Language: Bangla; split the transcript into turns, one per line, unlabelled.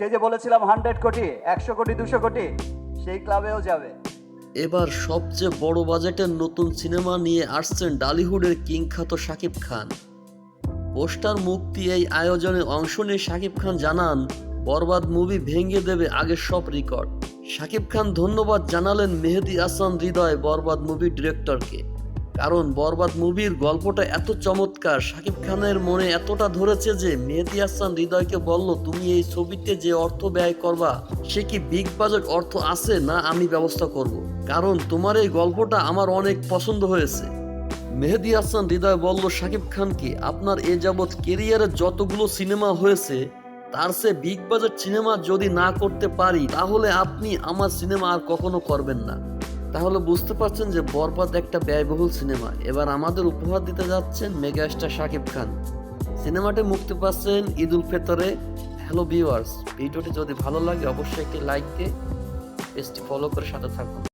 স্টেজে বলেছিলাম হান্ড্রেড কোটি, একশো কোটি, দুশো কোটি, সেই ক্লাবেও যাবে।
এবার সবচেয়ে বড় বাজেটের নতুন সিনেমা নিয়ে আসছেন ডালিউডের কিংখ্যাত শাকিব খান। পোস্টার মুক্তি এই আয়োজনে অংশ নিয়ে শাকিব খান জানান, বরবাদ মুভি ভেঙে দেবে আগের সব রেকর্ড। শাকিব খান ধন্যবাদ জানালেন মেহেদি হাসান হৃদয় বরবাদ মুভি ডিরেক্টরকে। কারণ বরবাদ মুভির গল্পটা এত চমৎকার। শাকিব খানের মনে এতটা ধরেছে যে, মেহেদি হাসান হৃদয়কে বলল, তুমি এই ছবিতে যে অর্থ ব্যয় করবা, সে কি বিগ বাজেট অর্থ আছে না আমি ব্যবস্থা করব? কারণ তোমার এই গল্পটা আমার অনেক পছন্দ হয়েছে। মেহেদি হাসান হৃদয় বলল, শাকিব খানকে, আপনার এ যাবৎ কেরিয়ারে যতগুলো সিনেমা হয়েছে, তার সে বিগ বাজেট সিনেমা যদি না করতে পারি, তাহলে আপনি আমার সিনেমা আর কখনো করবেন না। তাহলে বুঝতে পারছেন যে বরবাদ একটা ব্যয়বহুল সিনেমা। এবার আমাদের উপহার দিতে যাচ্ছেন মেগাস্টার শাকিব খান। সিনেমাটি মুক্তি পাচ্ছেন ঈদ উল ফেতরে। হ্যালো ভিউয়ার্স ভিডিওটি যদি ভালো লাগে, অবশ্যই একটি লাইক দিয়ে পেজটি ফলো করে সাথে থাকুন।